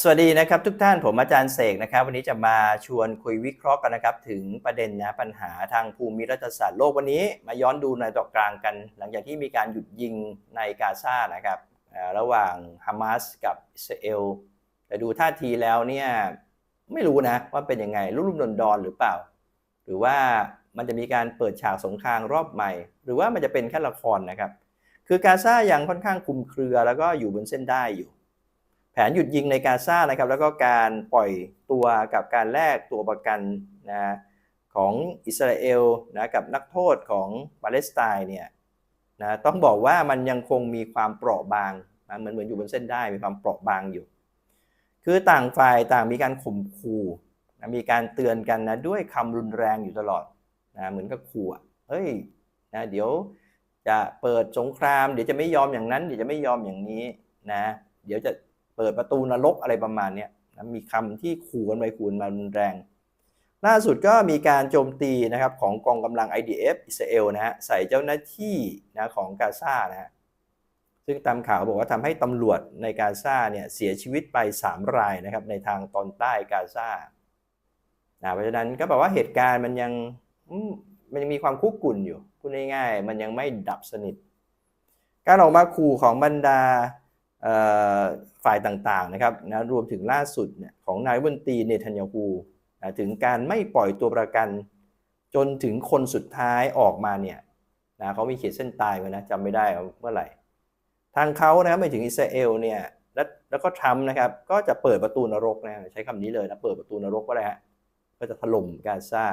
สวัสดีนะครับทุกท่านผมอาจารย์เสกนะครับ วันนี้จะมาชวนคุยวิเคราะห์กันนะครับถึงประเด็นนะปัญหาทางภูมิรัฐศาสตร์โลกวันนี้ มาย้อนดูในตอกกลางกัน หลังจากที่มีการหยุดยิงในกาซานะครับระหว่างฮามาสกับอิสราเอลแต่ดูท่าทีแล้วเนี่ยไม่รู้นะว่าเป็นยังไงรุ่มๆดอนๆหรือเปล่า หรือว่ามันจะมีการเปิดฉากสงครามรอบใหม่ หรือว่ามันจะเป็นแค่ละครนะครับ คือกาซายังค่อนข้างคุมเครือแล้วก็อยู่บนเส้นได้อยู่ แผนหยุดยิงในกาซานะครับแล้วก็การปล่อยตัวกับการแลกตัวประกันนะของอิสราเอลนะกับนักโทษของปาเลสไตน์เนี่ยนะต้องบอกว่ามันยังคงมีความเปราะบางนะเหมือนเหมือนอยู่บนเส้นได้มีความเปราะบางอยู่ คือต่างฝ่ายต่างมีการข่มขู่นะมีการเตือนกันนะด้วยคำรุนแรงอยู่ตลอดนะเหมือนกับขู่อะเฮ้ยนะเดี๋ยวจะเปิดสงคราม เดี๋ยวจะไม่ยอมอย่างนั้น เดี๋ยวจะไม่ยอมอย่างนี้นะเดี๋ยวจะ เปิดประตูนรกอะไรประมาณนี้นะมีคำที่ขู่กันไปขู่กันมารุนแรง ล่าสุดก็มีการโจมตีนะครับของกองกำลัง IDF อิสราเอลนะฮะใส่เจ้าหน้าที่นะของกาซานะฮะซึ่งตามข่าวบอกว่าทำให้ตำรวจในกาซาเนี่ยเสียชีวิตไป 3 รายนะครับในทางตอนใต้กาซานะเพราะฉะนั้นก็แปลว่าเหตุการณ์มันยังมันยังมีความคุกกุ่นอยู่พูดง่ายๆมันยังไม่ดับสนิท การออกมาขู่ของบรรดา ฝ่ายต่างๆนะครับนะรวมถึงล่าสุดเนี่ยของนายรันตีเนทันยาฮูถึงการไม่ปล่อยตัวประกัน จนถึงคนสุดท้ายออกมาเนี่ยนะเขามีเขียนเส้นตายไว้นะจำไม่ได้ว่าเมื่อไหร่ ทางเขานะครับไปถึงอิสราเอลเนี่ยแล้วแล้วก็ทรัมป์นะครับก็จะเปิดประตูนรกนะใช้คำนี้เลยนะเปิดประตูนรกก็ได้ฮะก็จะถล่มกาซา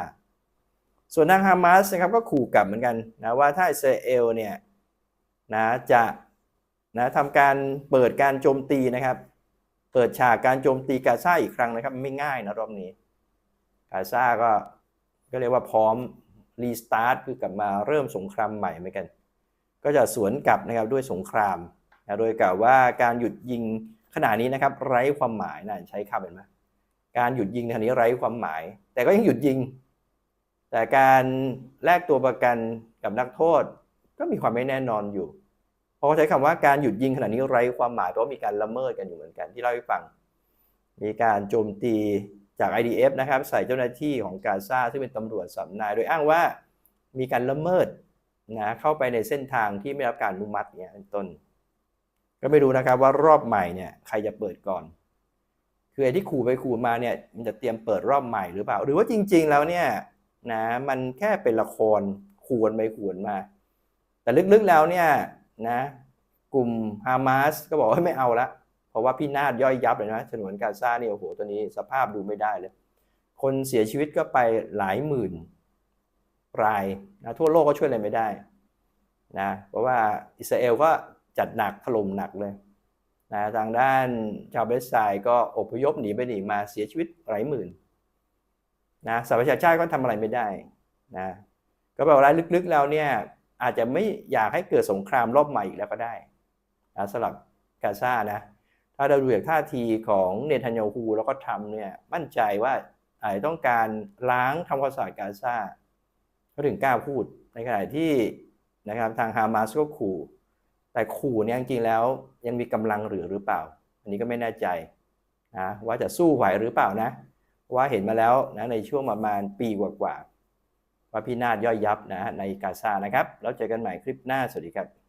ส่วนทางฮามาสนะครับก็ขู่กลับเหมือนกันนะว่าถ้าอิสราเอลเนี่ยนะจะ นะทำการเปิดการโจมตีนะครับ เปิดฉากการโจมตีกาซาอีกครั้งนะครับ ไม่ง่ายนะรอบนี้ กาซาก็ก็เรียกว่าพร้อมรีสตาร์ทคือกลับมาเริ่มสงครามใหม่เหมือนกัน ก็จะสวนกลับนะครับด้วยสงครามนะโดยกล่าวว่าการหยุดยิงขณะนี้นะครับ ไร้ความหมายนะใช้คำเห็นไหมการหยุดยิงในขณะนี้ไร้ความหมาย แต่ก็ยังหยุดยิง แต่การแลกตัวประกันกับนักโทษ ก็มีความไม่แน่นอนอยู่ พราะเขาใช้คำว่าการหยุดยิงขณะนี้ไร้ความหมายเพราะมีการละเมิดกันอยู่เหมือนกันที่เล่าให้ฟัง มีการโจมตีจาก IDF นะครับใส่เจ้าหน้าที่ของกาซาซึ่งเป็นตำรวจสำนาย โดยอ้างว่ามีการละเมิดนะเข้าไปในเส้นทางที่ไม่รับการอนุมัติเนี่ยเป็นต้น ก็ไม่รู้นะครับว่ารอบใหม่เนี่ยใครจะเปิดก่อน คือไอ้ที่ขู่ไปขู่มาเนี่ยมันจะเตรียมเปิดรอบใหม่หรือเปล่า หรือว่าจริง ๆ แล้วเนี่ยนะมันแค่เป็นละครขู่กันไปขู่กันมา แต่ลึกๆแล้วเนี่ย นะกลุ่มฮามาสก็บอกว่าไม่เอาละ เพราะว่าพี่นาฏย่อยยับเลยนะฉนวนกาซาเนี่ยโอ้โหตัวนี้สภาพดูไม่ได้เลย คนเสียชีวิตก็ไปหลายหมื่นรายนะทั่วโลกก็ช่วยอะไรไม่ได้นะเพราะว่าอิสราเอลก็จัดหนักถล่มหนักเลยนะทางด้านชาวเบสไซก็อพยพหนีไปหนีมาเสียชีวิตหลายหมื่นนะสหประชาชาติก็ทำอะไรไม่ได้นะก็แปลว่าลึกๆแล้วเนี่ย อาจจะไม่อยากให้เกิดสงครามรอบใหม่อีกแล้วก็ได้นะสำหรับกาซานะ ถ้าเราดูจากท่าทีของเนทันยาฮูแล้วก็ทำเนี่ยมั่นใจว่าอาจจะต้องการล้างทำความสะอาดกาซาเขาถึงกล้าพูดในขณะที่นะครับทางฮามาสก็ขู่ แต่ขู่เนี่ยจริงๆแล้วยังมีกำลังเหลือหรือเปล่า อันนี้ก็ไม่แน่ใจนะว่าจะสู้ไหวหรือเปล่านะ ว่าเห็นมาแล้วนะในช่วงประมาณปีกว่าๆ ว่าพี่นาฏย่อยยับนะในกาซานะครับ แล้วเจอกันใหม่คลิปหน้า สวัสดีครับ